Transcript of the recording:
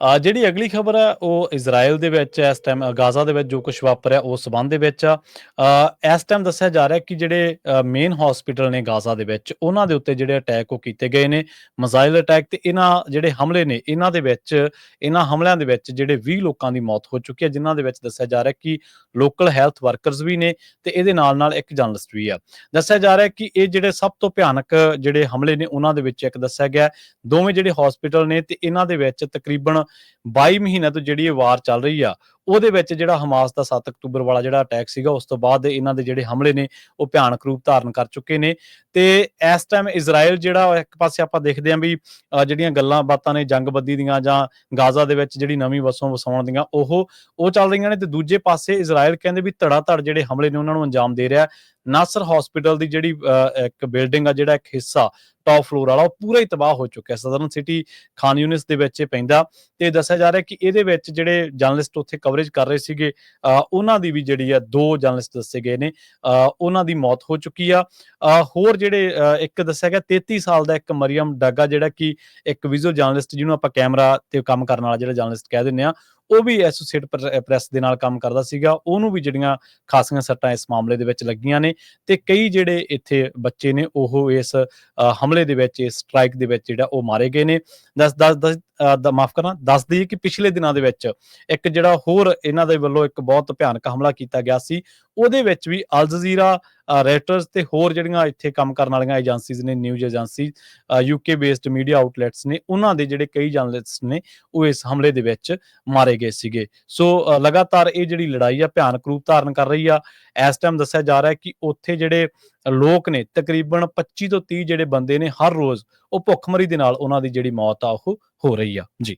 ਆ ਜਿਹੜੀ ਅਗਲੀ ਖਬਰ ਹੈ ਉਹ ਇਜ਼ਰਾਈਲ ਦੇ ਵਿੱਚ ਇਸ ਟਾਈਮ ਗਾਜ਼ਾ ਦੇ ਵਿੱਚ ਜੋ ਕੁਝ ਵਾਪਰਿਆ, ਉਸ ਸਬੰਧ ਦੇ ਵਿੱਚ ਆ। ਇਸ ਟਾਈਮ ਦੱਸਿਆ ਜਾ ਰਿਹਾ ਕਿ ਜਿਹੜੇ ਮੇਨ ਹਸਪੀਟਲ ਨੇ ਗਾਜ਼ਾ ਦੇ ਵਿੱਚ, ਉਹਨਾਂ ਦੇ ਉੱਤੇ ਜਿਹੜੇ ਅਟੈਕ ਉਹ ਕੀਤੇ ਗਏ ਨੇ ਮਿਜ਼ਾਈਲ ਅਟੈਕ ਤੇ ਇਹਨਾਂ ਜਿਹੜੇ ਹਮਲੇ ਨੇ, ਇਹਨਾਂ ਦੇ ਵਿੱਚ, ਇਹਨਾਂ ਹਮਲਿਆਂ ਦੇ ਵਿੱਚ ਜਿਹੜੇ 20 ਲੋਕਾਂ ਦੀ ਮੌਤ ਹੋ ਚੁੱਕੀ ਹੈ, ਜਿਨ੍ਹਾਂ ਦੇ ਵਿੱਚ ਦੱਸਿਆ ਜਾ ਰਿਹਾ ਕਿ ਲੋਕਲ ਹੈਲਥ ਵਰਕਰਸ ਵੀ ਨੇ ਤੇ ਇਹਦੇ ਨਾਲ ਨਾਲ ਇੱਕ ਜਰਨਲਿਸਟ ਵੀ ਆ ਦੱਸਿਆ ਜਾ ਰਿਹਾ ਕਿ ਇਹ ਜਿਹੜੇ ਸਭ ਤੋਂ ਭਿਆਨਕ ਜਿਹੜੇ ਹਮਲੇ ਨੇ, ਉਹਨਾਂ ਦੇ ਵਿੱਚ ਇੱਕ ਦੱਸਿਆ ਗਿਆ ਦੋਵੇਂ ਜਿਹੜੇ ਹਸਪੀਟਲ ਨੇ ਤੇ ਇਹਨਾਂ ਦੇ ਵਿੱਚ ਤਕਰੀਬਨ 22 ਮਹੀਨਿਆਂ ਤੋਂ ਜਿਹੜੀ ਇਹ ਵਾਰ ਚੱਲ ਰਹੀ ਆ ਉਹਦੇ ਵਿੱਚ ਜਿਹੜਾ ਹਮਾਸ ਦਾ 7 ਅਕਤੂਬਰ ਵਾਲਾ ਜਿਹੜਾ ਅਟੈਕ ਸੀਗਾ ਉਸ ਤੋਂ ਬਾਅਦ ਇਹਨਾਂ ਦੇ ਜਿਹੜੇ ਹਮਲੇ ਨੇ ਉਹ ਭਿਆਨਕ ਰੂਪ ਧਾਰਨ ਕਰ ਚੁੱਕੇ ਨੇ। ਤੇ ਇਸ ਟਾਈਮ ਇਜ਼ਰਾਈਲ ਜਿਹੜਾ ਇੱਕ ਪਾਸੇ ਆਪਾਂ ਦੇਖਦੇ ਆਂ ਵੀ ਜਿਹੜੀਆਂ ਗੱਲਾਂ ਬਾਤਾਂ ਨੇ ਜੰਗਬੱਦੀ ਦੀਆਂ ਜਾਂ ਗਾਜ਼ਾ ਦੇ ਵਿੱਚ ਜਿਹੜੀ ਨਵੀਂ ਵਸੋਂ ਵਸਾਉਣ ਦੀਆਂ ਉਹ ਉਹ ਚੱਲ ਰਹੀਆਂ ਨੇ। ਤੇ ਦੂਜੇ ਪਾਸੇ ਇਜ਼ਰਾਈਲ ਕਹਿੰਦੇ ਵੀ ਧੜਾ ਧੜ ਜਿਹੜੇ ਹਮਲੇ ਨੇ ਉਹਨਾਂ ਨੂੰ ਅੰਜਾਮ ਦੇ ਰਿਹਾ ਨਾਸਰ ਹਸਪੀਟਲ ਦੀ ਜਿਹੜੀ ਅ, ਇੱਕ ਬਿਲਡਿੰਗ ਆ ਜਿਹੜਾ ਇੱਕ ਹਿੱਸਾ ਟਾਪ ਫਲੋਰ ਵਾਲਾ ਉਹ ਪੂਰਾ ਹੀ ਤਬਾਹ ਹੋ ਚੁੱਕਿਆ ਸਦਰਨ ਸਿਟੀ ਖਾਨ ਯੂਨਿਸ ਦੇ ਵਿੱਚ ਇਹ ਪੈਂਦਾ। ਤੇ ਦੱਸਿਆ ਜਾ ਰਿਹਾ ਕਿ ਇਹਦੇ ਵਿੱਚ ਜਿਹੜੇ ਜਰਨਲਿਸਟ ਉੱਥੇ ਕਵਰ ਕਵਰੇਜ ਕਰ ਰਹੇ ਸੀਗੇ ਅ, ਉਹਨਾਂ ਦੀ ਵੀ ਜਿਹੜੀ ਆ ਦੋ ਜਰਨਲਿਸਟ ਦੱਸੇ ਗਏ ਨੇ ਅ, ਉਹਨਾਂ ਦੀ ਮੌਤ ਹੋ ਚੁੱਕੀ ਆ। ਹੋਰ ਜਿਹੜੇ ਅ, ਇੱਕ ਦੱਸਿਆ ਗਿਆ 33 ਸਾਲ ਦਾ ਇੱਕ ਮਰੀਮ ਡਾਗਾ ਜਿਹੜਾ ਕਿ ਇੱਕ ਵਿਜ਼ੂਅਲ ਜਰਨਲਿਸਟ ਜਿਹਨੂੰ ਆਪਾਂ ਕੈਮਰਾ ਤੇ ਕੰਮ ਕਰਨ ਵਾਲਾ ਜਿਹੜਾ ਜਰਨਲਿਸਟ ਕਹਿ ਦਿੰਦੇ ਆ ਉਹ ਵੀ ਐਸੋਸੀਏਟ ਪ੍ਰੈਸ ਦੇ ਨਾਲ ਕੰਮ ਕਰਦਾ ਸੀਗਾ। ਉਹਨੂੰ ਵੀ ਜਿਹੜੀਆਂ ਖਾਸੀਆਂ ਸੱਟਾਂ ਇਸ ਮਾਮਲੇ ਦੇ ਵਿੱਚ ਲੱਗੀਆਂ ਨੇ ਤੇ ਕਈ ਜਿਹੜੇ ਇੱਥੇ ਬੱਚੇ ਨੇ, ਉਹ ਇਸ ਹਮਲੇ ਦੇ ਵਿੱਚ, ਇਸ ਸਟ੍ਰਾਈਕ ਦੇ ਵਿੱਚ ਜਿਹੜਾ ਉਹ ਮਾਰੇ ਗਏ ਨੇ। ਦਸ ਦਸ ਦਸ ਮਾਫ ਕਰਨਾ, ਦੱਸ ਦਈਏ ਕਿ ਪਿਛਲੇ ਦਿਨਾਂ ਦੇ ਵਿੱਚ ਇੱਕ ਜਿਹੜਾ ਹੋਰ ਇਹਨਾਂ ਦੇ ਵੱਲੋਂ ਇੱਕ ਬਹੁਤ ਭਿਆਨਕ ਹਮਲਾ ਕੀਤਾ ਗਿਆ ਸੀ ਉਹਦੇ ਵਿੱਚ ਵੀ ਅਲ ਜਜ਼ੀਰਾ ਰੈਟਰਸ ਤੇ ਹੋਰ ਜਿਹੜੀਆਂ ਇੱਥੇ ਕੰਮ ਕਰਨ ਵਾਲੀਆਂ ਏਜੰਸੀਜ਼ ਨੇ news agency UK based media outlets ਨੇ, ਉਹਨਾਂ ਦੇ ਜਿਹੜੇ ਕਈ ਜਰਨਲਿਸਟ ਨੇ, ਉਹ ਇਸ ਹਮਲੇ ਦੇ ਵਿੱਚ ਮਾਰੇ ਗਏ ਸੀਗੇ। ਸੋ ਲਗਾਤਾਰ ਇਹ ਜਿਹੜੀ ਲੜਾਈ ਆ ਭਿਆਨਕ ਰੂਪ ਧਾਰਨ ਕਰ ਰਹੀ ਆ। ਇਸ ਟਾਈਮ ਦੱਸਿਆ ਜਾ ਰਿਹਾ ਹੈ ਕਿ ਉੱਥੇ ਜਿਹੜੇ ਲੋਕ ਨੇ, ਤਕਰੀਬਨ 25 ਤੋਂ 30 ਜਿਹੜੇ ਬੰਦੇ ਨੇ, ਹਰ ਰੋਜ਼ ਉਹ ਭੁੱਖਮਰੀ ਦੇ ਨਾਲ ਉਹਨਾਂ ਦੀ ਜਿਹੜੀ ਮੌਤ ਆ, ਉਹ ਹੋ ਰਹੀ ਆ। ਜੀ।